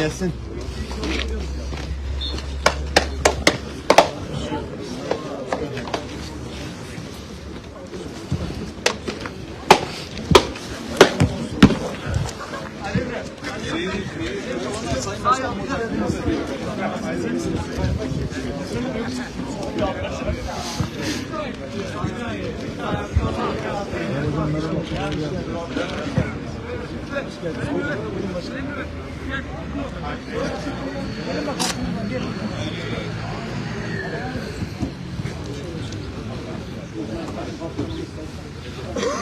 gelsin.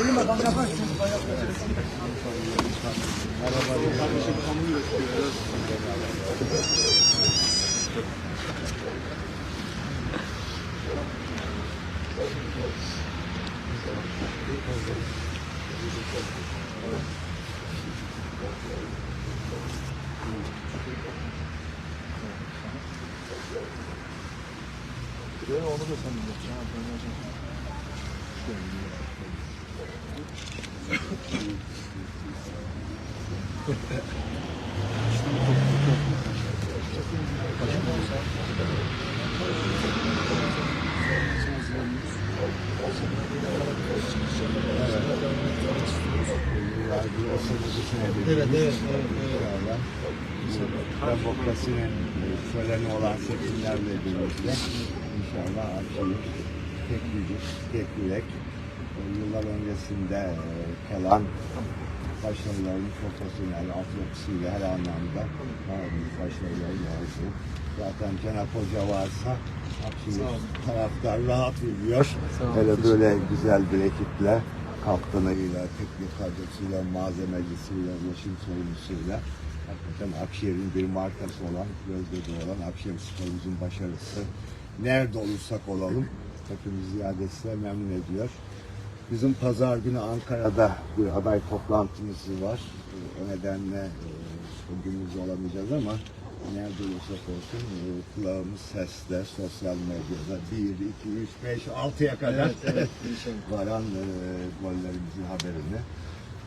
Benim adam yapar ki bayağı Merhaba. Kardeşim kamu üretiyor. Evet, evet, evet. Demokrasinin şöleni olan seçimlerle birlikte inşallah akşam tek vücut, tek yürek yıllar öncesinde e, kalan başarıların profesyonel altyapısıyla her anlamda daha büyük başarıların oldu. Zaten Cenap Hoca varsa Akşehir taraftar rahat uyuyor. Hele böyle güzel bir ekiple kaptanıyla, teknik kadrosuyla, malzemecisiyle, ulaşım sorumlusuyla hakikaten Akşehir'in bir markası olan, gözde olan Akşehir sporumuzun başarısı. Nerede olursak olalım hepimiz ziyadesiyle memnun ediyor. Bizim pazar günü Ankara'da bir aday toplantımız var. Ee, O nedenle e, bugün biz olamayacağız ama nerede olursak olsun e, kulağımız sesle, sosyal medyada 1, 2, 3, 5, 6'ya kadar varan e, gollerimizin haberini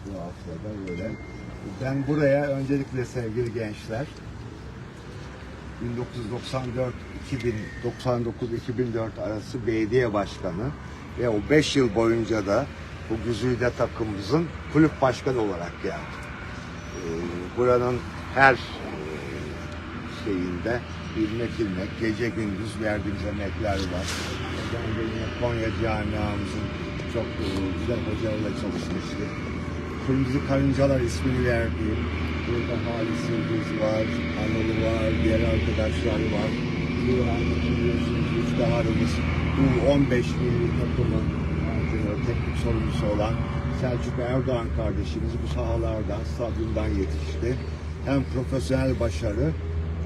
bu haftada böyle. Ben buraya öncelikle sevgili gençler 1994 2099 2004 arası belediye başkanı ve o 5 yıl boyunca da bu Güzide takımımızın kulüp başkanı olarak geldi. Ee, buranın her e, şeyinde ilmek ilmek gece gündüz verdiğimiz emekler var. Ben de yine Konya camiamızın çok e, güzel hocalarla çalışmıştı. Kırmızı Karıncalar ismini verdiğim burada Halis Yıldız var, Anadolu var, diğer arkadaşlar var. Burhan biliyorsunuz Üftahar'ımız bu 15 milli takımın antrenör, teknik sorumlusu olan Selçuk Erdoğan kardeşimiz bu sahalardan, stadyumdan yetişti. Hem profesyonel başarı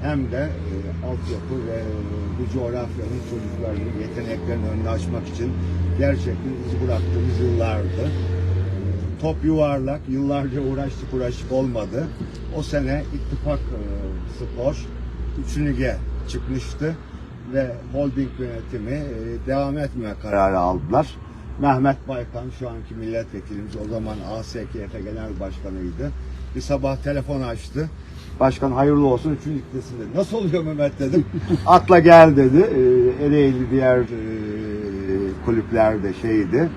hem de e, altyapı ve e, bu coğrafyanın çocuklarının yeteneklerini önüne açmak için gerçekten iz bıraktığımız yıllardı. Top yuvarlak, yıllarca uğraştık uğraştık olmadı. O sene İttifak e, Spor 3. lige çıkmıştı ve holding yönetimi e, devam etmeye kararı aldılar. Mehmet Baykan şu anki milletvekilimiz o zaman ASKF Genel Başkanıydı. Bir sabah telefon açtı. Başkan hayırlı olsun 3. ligdesin dedi. Nasıl oluyor Mehmet dedim. Atla gel dedi. E, Ereğli diğer e, kulüpler de şeydi.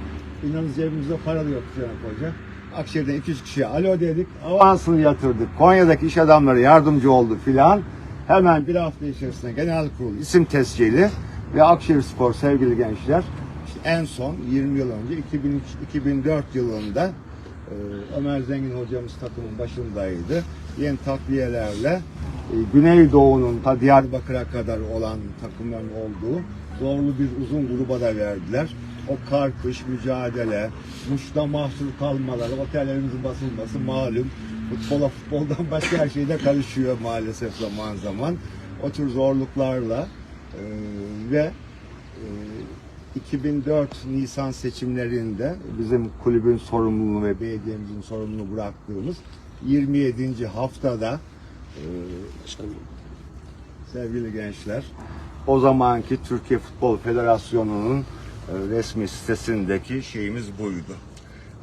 İnanın cebimizde para da yok Cenap Hoca. Akşehir'den 200 kişiye alo dedik. Avansını yatırdık. Konya'daki iş adamları yardımcı oldu filan. Hemen bir hafta içerisinde genel kurul isim tescili ve Akşehir Spor sevgili gençler işte en son 20 yıl önce 2003 2004 yılında e, Ömer Zengin hocamız takımın başındaydı. Yeni takviyelerle e, Güneydoğu'nun ta Diyarbakır'a kadar olan takımların olduğu zorlu bir uzun gruba da verdiler. O kar kış mücadele, muşta mahsur kalmaları, otellerimizin basılması malum. Futbola futboldan başka her şeyde karışıyor maalesef zaman zaman. O tür zorluklarla e, ve e, 2004 Nisan seçimlerinde bizim kulübün sorumluluğunu ve belediyemizin sorumluluğunu bıraktığımız 27. haftada e, sevgili gençler o zamanki Türkiye Futbol Federasyonu'nun e, resmi sitesindeki şeyimiz buydu.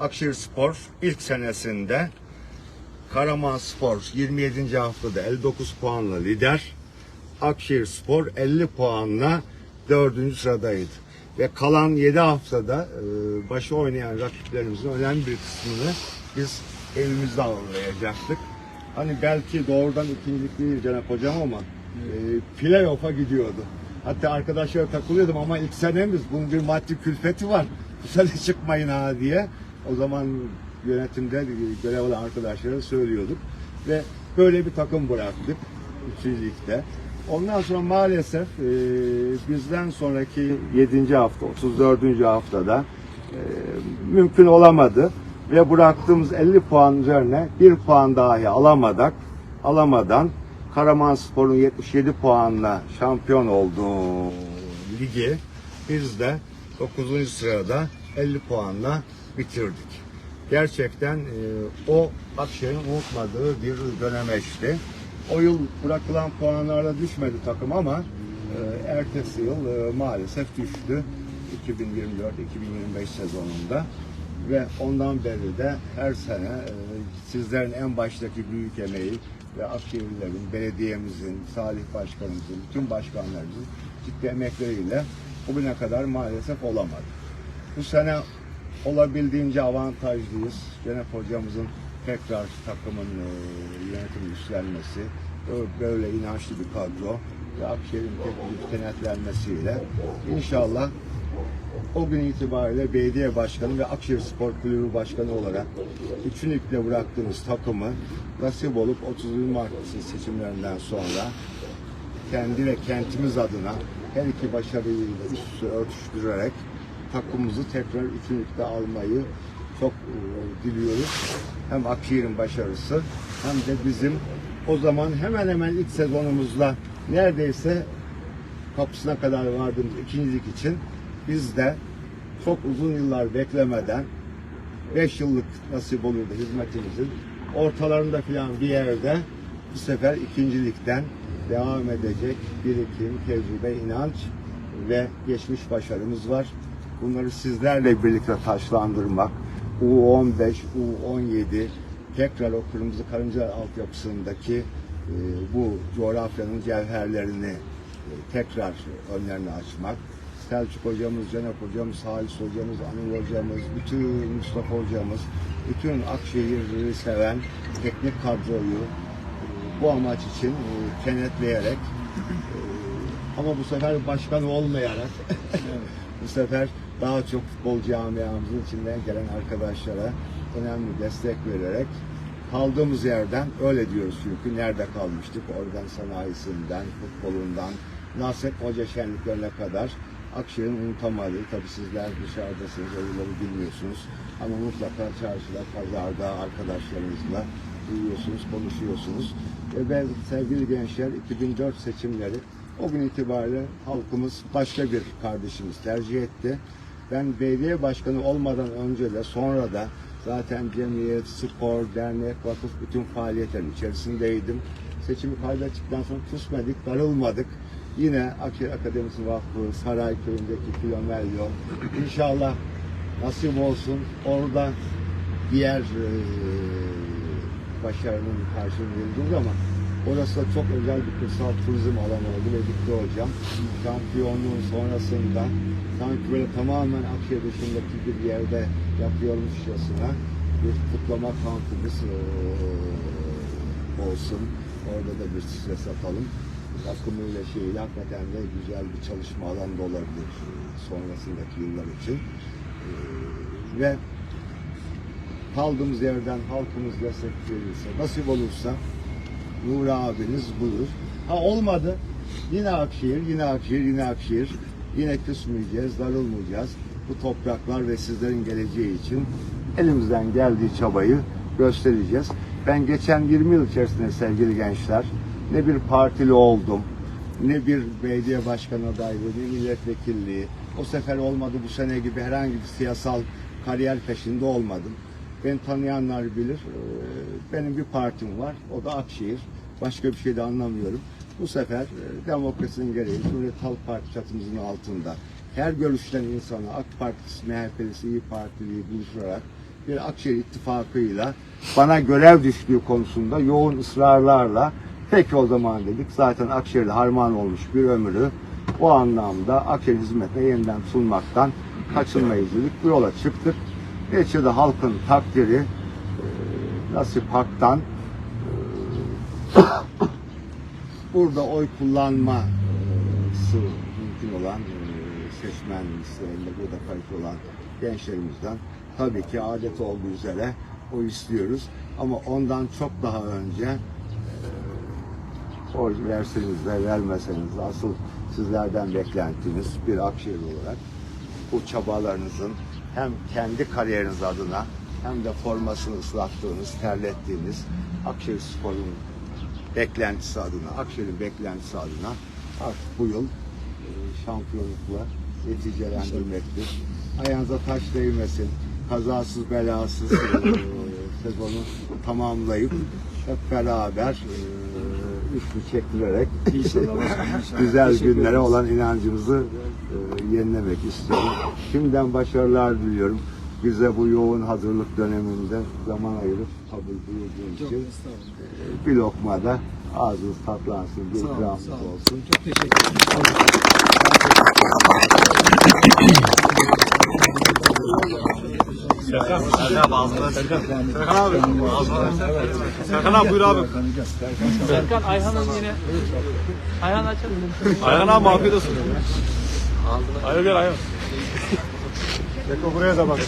Akşehir Spor ilk senesinde Karaman Spor 27. haftada 59 puanla lider. Akşehir Spor 50 puanla 4. sıradaydı. Ve kalan 7 haftada e, başı oynayan rakiplerimizin önemli bir kısmını biz evimizde ağırlayacaktık. Hani belki doğrudan ikincilik değil Cenap Hocam ama e, playoff'a gidiyordu. Hatta arkadaşlara takılıyordum ama ilk senemiz bunun bir maddi külfeti var. Bu sene çıkmayın ha diye. O zaman yönetimde görev alan arkadaşlara söylüyorduk. Ve böyle bir takım bıraktık. Üçüncülükte. Ondan sonra maalesef e, bizden sonraki 7. hafta, 34. haftada e, mümkün olamadı. Ve bıraktığımız 50 puan üzerine bir puan dahi alamadık. Alamadan Karaman Spor'un 77 puanla şampiyon olduğu ligi biz de 9. sırada 50 puanla bitirdik. Gerçekten e, o Akşehir'in unutmadığı bir dönemeçti. O yıl bırakılan puanlarla düşmedi takım ama e, ertesi yıl e, maalesef düştü. 2024-2025 sezonunda ve ondan beri de her sene e, sizlerin en baştaki büyük emeği ve Akşehirlilerin, belediyemizin, Salih Başkanımızın, bütün başkanlarımızın ciddi emekleriyle bugüne kadar maalesef olamadı. Bu sene olabildiğince avantajlıyız. Cenep hocamızın tekrar takımın e, yönetimi üstlenmesi, böyle inançlı bir kadro ve Akşehir'in teknik kenetlenmesiyle inşallah o gün itibariyle belediye başkanı ve Akşehir Spor Kulübü başkanı olarak üçünlükle bıraktığımız takımı nasip olup 30 Mart seçimlerinden sonra kendi ve kentimiz adına her iki başarıyı üst üste örtüştürerek takımımızı tekrar üçünlükte almayı çok e, diliyoruz. Hem Akşehir'in başarısı hem de bizim o zaman hemen hemen ilk sezonumuzla neredeyse kapısına kadar vardığımız ikincilik için biz de çok uzun yıllar beklemeden 5 yıllık nasip olurdu hizmetimizin ortalarında filan bir yerde bu sefer ikincilikten devam edecek birikim, tecrübe, inanç ve geçmiş başarımız var. Bunları sizlerle birlikte taşlandırmak, U15, U17 tekrar o kırmızı karınca altyapısındaki e, bu coğrafyanın cevherlerini e, tekrar önlerini açmak. Selçuk hocamız, Cenap hocamız, Halis hocamız, Anıl hocamız, bütün Mustafa hocamız, bütün Akşehir'i seven teknik kadroyu e, bu amaç için e, kenetleyerek e, ama bu sefer başkan olmayarak bu sefer daha çok futbol camiamızın içinden gelen arkadaşlara önemli destek vererek kaldığımız yerden öyle diyoruz çünkü nerede kalmıştık oradan sanayisinden, futbolundan, Nasip Hoca şenliklerine kadar Akşehir'in unutamadığı, tabii sizler dışarıdasınız, o yılları bilmiyorsunuz ama mutlaka çarşıda, pazarda arkadaşlarınızla duyuyorsunuz, konuşuyorsunuz. Ve ben sevgili gençler 2004 seçimleri o gün itibariyle halkımız başka bir kardeşimiz tercih etti. Ben belediye başkanı olmadan önce de sonra da zaten cemiyet, spor, dernek, vakıf bütün faaliyetlerin içerisindeydim. Seçimi kaybettikten sonra küsmedik, darılmadık. Yine Akşehir Akademisi Vakfı, Sarayköy'ündeki Kilomelyo. İnşallah nasip olsun orada diğer eee başarının karşılığını vereceğiz ama orası da çok özel bir kırsal turizm alanı oldu ve gitti hocam. Şampiyonluğun sonrasında sanki böyle tamamen Akşehir dışındaki bir yerde yapıyormuşçasına bir kutlama kampımız olsun. Orada da bir stres atalım. Akımıyla şeyle hakikaten de güzel bir çalışma alanı da olabilir sonrasındaki yıllar için. Ve kaldığımız yerden halkımız destek verirse, nasip olursa Nuri abiniz buyur. Ha olmadı. Yine Akşehir, yine Akşehir, yine Akşehir. Yine küsmeyeceğiz, darılmayacağız. Bu topraklar ve sizlerin geleceği için elimizden geldiği çabayı göstereceğiz. Ben geçen 20 yıl içerisinde sevgili gençler ne bir partili oldum, ne bir belediye başkanı adaylığı, ne milletvekilliği. O sefer olmadı bu sene gibi herhangi bir siyasal kariyer peşinde olmadım. Beni tanıyanlar bilir. Ee, Benim bir partim var. O da Akşehir. Başka bir şey de anlamıyorum. Bu sefer e, demokrasinin gereği Cumhuriyet Halk Parti çatımızın altında her görüşten insana AK Partisi, MHP'lisi, İyi Partili buluşturarak bir Akşehir ittifakıyla bana görev düştüğü konusunda yoğun ısrarlarla peki o zaman dedik zaten Akşehir'de harman olmuş bir ömrü o anlamda Akşehir hizmetine yeniden sunmaktan kaçınmayız dedik. Bu yola çıktık. Neticede halkın takdiri e, nasip haktan e, burada oy kullanması mümkün olan e, seçmen listelerinde burada kayıt olan gençlerimizden tabii ki adet olduğu üzere oy istiyoruz. Ama ondan çok daha önce e, oy verseniz de vermeseniz de asıl sizlerden beklentimiz bir Akşehir olarak bu çabalarınızın hem kendi kariyeriniz adına hem de formasını ıslattığınız, terlettiğiniz Akşehir Spor'un beklentisi adına, Akşehir'in beklentisi adına artık bu yıl e, şampiyonlukla neticelendirmektir. Ayağınıza taş değmesin, kazasız belasız e, sezonu tamamlayıp hep beraber üçlü çektirerek güzel günlere olan inancımızı e, yenilemek istiyorum. Şimdiden başarılar diliyorum. Bize bu yoğun hazırlık döneminde zaman ayırıp kabul buyurduğunuz için e, bir lokma da ağzınız tatlansın, bir olun. olsun. Çok teşekkür ederim. Serkan abi buyur abi. Serkan Ayhan'ın yine Ayhan açalım. Ayhan abi afiyet olsun. Ayhan gel Ayhan. Beko buraya da bak.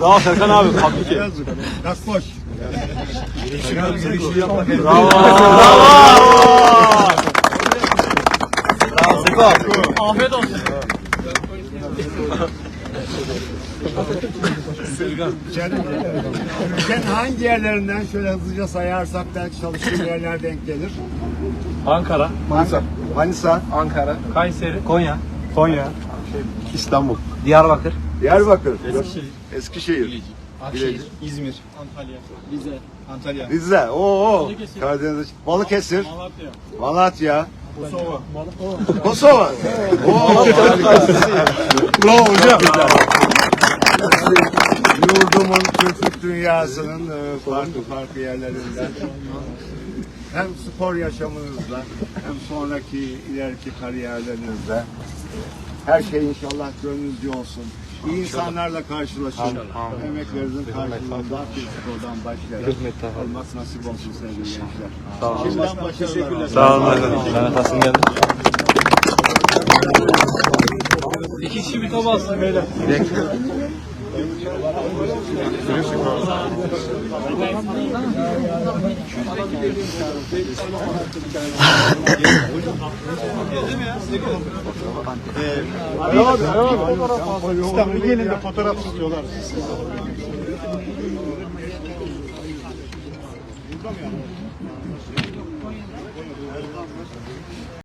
Bravo Serkan abi. Tabii ki. Gaz boş. Bravo. Bravo Seko. Afiyet olsun. Ülkenin hangi yerlerinden şöyle hızlıca sayarsak belki çalıştığım yerler denk gelir. Ankara, Manisa. Manisa, Ankara, Kayseri, Konya, Konya. İstanbul, Diyarbakır, Diyarbakır, Eskişehir, Akşehir, İzmir, Antalya, Rize, Antalya, Rize, oo. Karadeniz, Balıkesir, Malatya. Malatya, Kosova. Kosova. Oo, Bravo hocam. Yurdumun Türklük dünyasının e, farklı farklı yerlerinden hem spor yaşamınızda hem sonraki ileriki kariyerlerinizde her şey inşallah gönlünüzce olsun. İyi insanlarla karşılaşın. Emeklerinizin karşılığında aktif spordan başlayarak olmak nasip olsun sevgili gençler. Şimdiden başarılar. Sağ olun Asım geldi. İki kişi bir top alsın beyler. İstanbul gelin de fotoğraf istiyorlar.